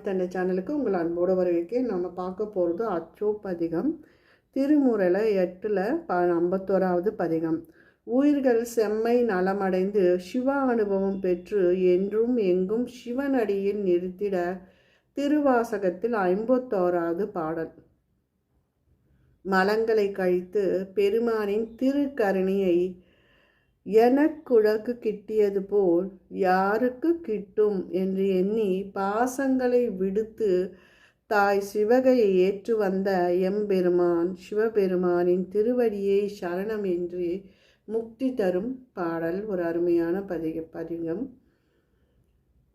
தாய் தந்தை சேனலுக்கு உங்கள் அன்போடு வரவேற்க நம்ம பார்க்க போகிறது அச்சோ பதிகம். திருமுறையில் எட்டில் ப ஐம்பத்தோராவது பதிகம். உயிர்கள் செம்மை நலமடைந்து சிவ அனுபவம் பெற்று என்றும் எங்கும் சிவனடியில் நிறுத்திட திருவாசகத்தில் ஐம்பத்தோராவது பாடல். மலங்களை கழித்து பெருமானின் திருக்கருணியை எனக்குழக்கு கிட்டியது போல் யாருக்கு கிட்டும்? என்று எண்ணி பாசங்களை விடுத்து தாய் சிவகையை ஏற்று வந்த எம்பெருமான் சிவபெருமானின் திருவடியை சரணம் என்று முக்தி தரும் பாடல். ஒரு அருமையான பதிக பதிகம்.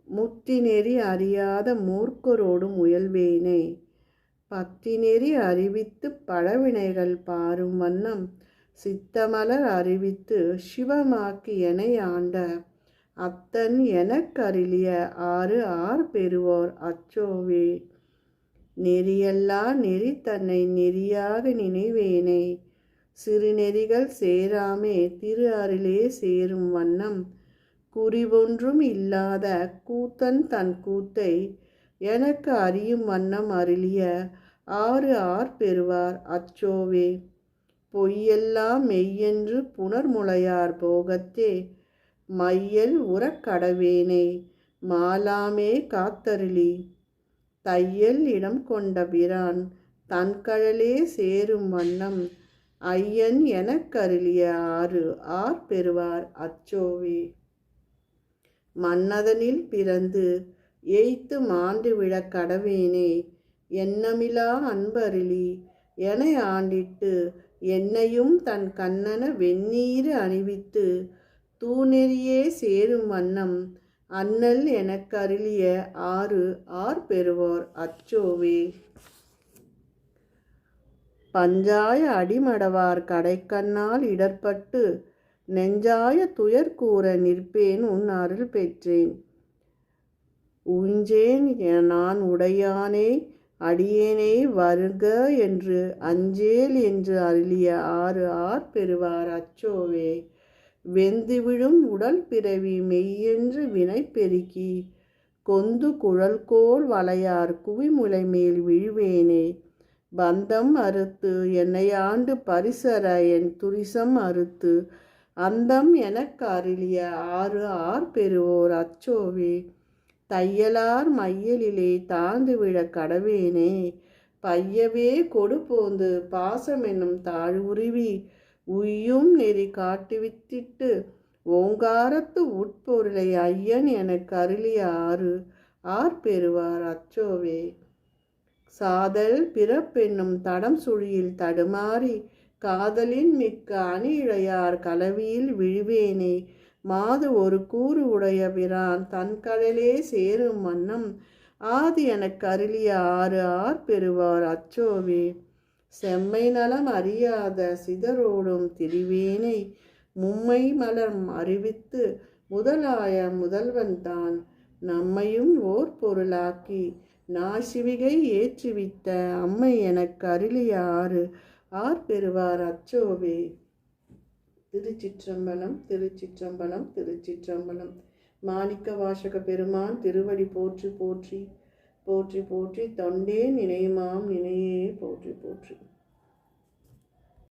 முத்தி நெறி அறியாத மூர்க்கரோடு முயல்வேனே. பத்தி நெறி அறிவித்து பழவினைகள் பாரும் வண்ணம் சித்தமலர் அறிவித்து சிவமாக்கி என ஆண்ட அத்தன் எனக்கருளிய ஆறு ஆர் பெறுவோர் அச்சோவே. நெறியல்லா நெறி தன்னை நெறியாக நினைவேனே சிறுநெறிகள் சேராமே திரு அருளே சேரும் வண்ணம். குறிவொன்றும் இல்லாத கூத்தன் தன் கூத்தை எனக்கு அறியும் வண்ணம் அருளிய ஆறு ஆர் பெறுவார் அச்சோவே. பொய்யெல்லாம் மெய்யென்று புனர்முளையார் போகத்தே. மையல் உறக்கடவேனே மாலாமே காத்தருளி. தையல் இடம் கொண்ட பிரான் தன்கழலே சேரும் வண்ணம். ஐயன் எனக்கருளிய ஆறு ஆர் பெறுவார் அச்சோவே. மன்னதனில் பிறந்து எய்த்து மாண்டு விழ கடவேனே எண்ணமிலா அன்பருளி. என ஆண்டிட்டு என்னையும் தன் கண்ணன வெந்நீர் அணிவித்து தூநெறியே சேரும் வண்ணம் அண்ணல் எனக்கு அருளிய ஆறு ஆர் பெறுவோர் அச்சோவே. பஞ்சாய அடிமடவார் கடைக்கண்ணால் இடர்பட்டு நெஞ்சாய துயர் கூற நிற்பேன் உன் அருள் பெற்றேன். உஞ்சேன் நான் உடையானே அடியேனே வருக என்று அஞ்சேல் என்று அருளிய ஆறு ஆர் பெறுவார் அச்சோவே. வெந்து விழும் உடல் பிறவி மெய்யென்று வினை பெருக்கி கொந்து குழல்கோல் வளையார் குவிமுலை மேல் விழுவேனே. பந்தம் அறுத்து என்னையாண்டு பரிசர என் துரிசம் அறுத்து அந்தம் எனக்கு அருளிய ஆறு ஆர் பெறுவோர் அச்சோவே. தையலார் மையலிலே தாழ்ந்து விழ கடவேனே. பையவே கொடு போந்து பாசம் என்னும் தாழ்வுருவி உய்யும் நெறி காட்டுவித்திட்டு ஓங்காரத்து உட்பொருளை ஐயன் எனக்கு அருளிய ஆறு ஆர் பெறுவார் அச்சோவே. சாதல் பிறப்பென்னும் தடம் சுழியில் தடுமாறி காதலின் மிக்க அணி இழையார் கலவியில் விழுவேனே. மாது ஒரு கூறு உடைய பிரான் தன் கடலே சேரும் வண்ணம். ஆதி எனக்கு அருளிய ஆறு ஆர் பெறுவார் அச்சோவே. செம்மை நலம் அறியாத சிதறோடும் திரிவேனை மும்மை மலர் அறிவித்து முதலாய முதல்வன் தான். நம்மையும் ஓர் பொருளாக்கி நாசிவிகை ஏற்றுவித்த அம்மை எனக்கு அருளிய ஆறு ஆர் பெறுவார் அச்சோவே. திருச்சிற்றம்பலம் திருச்சிற்றம்பலம் திருச்சிற்றம்பலம். மாணிக்க வாசக பெருமான் திருவடி போற்றி போற்றி போற்றி போற்றி தொண்டே நினைமாம் நினையே போற்றி போற்றி.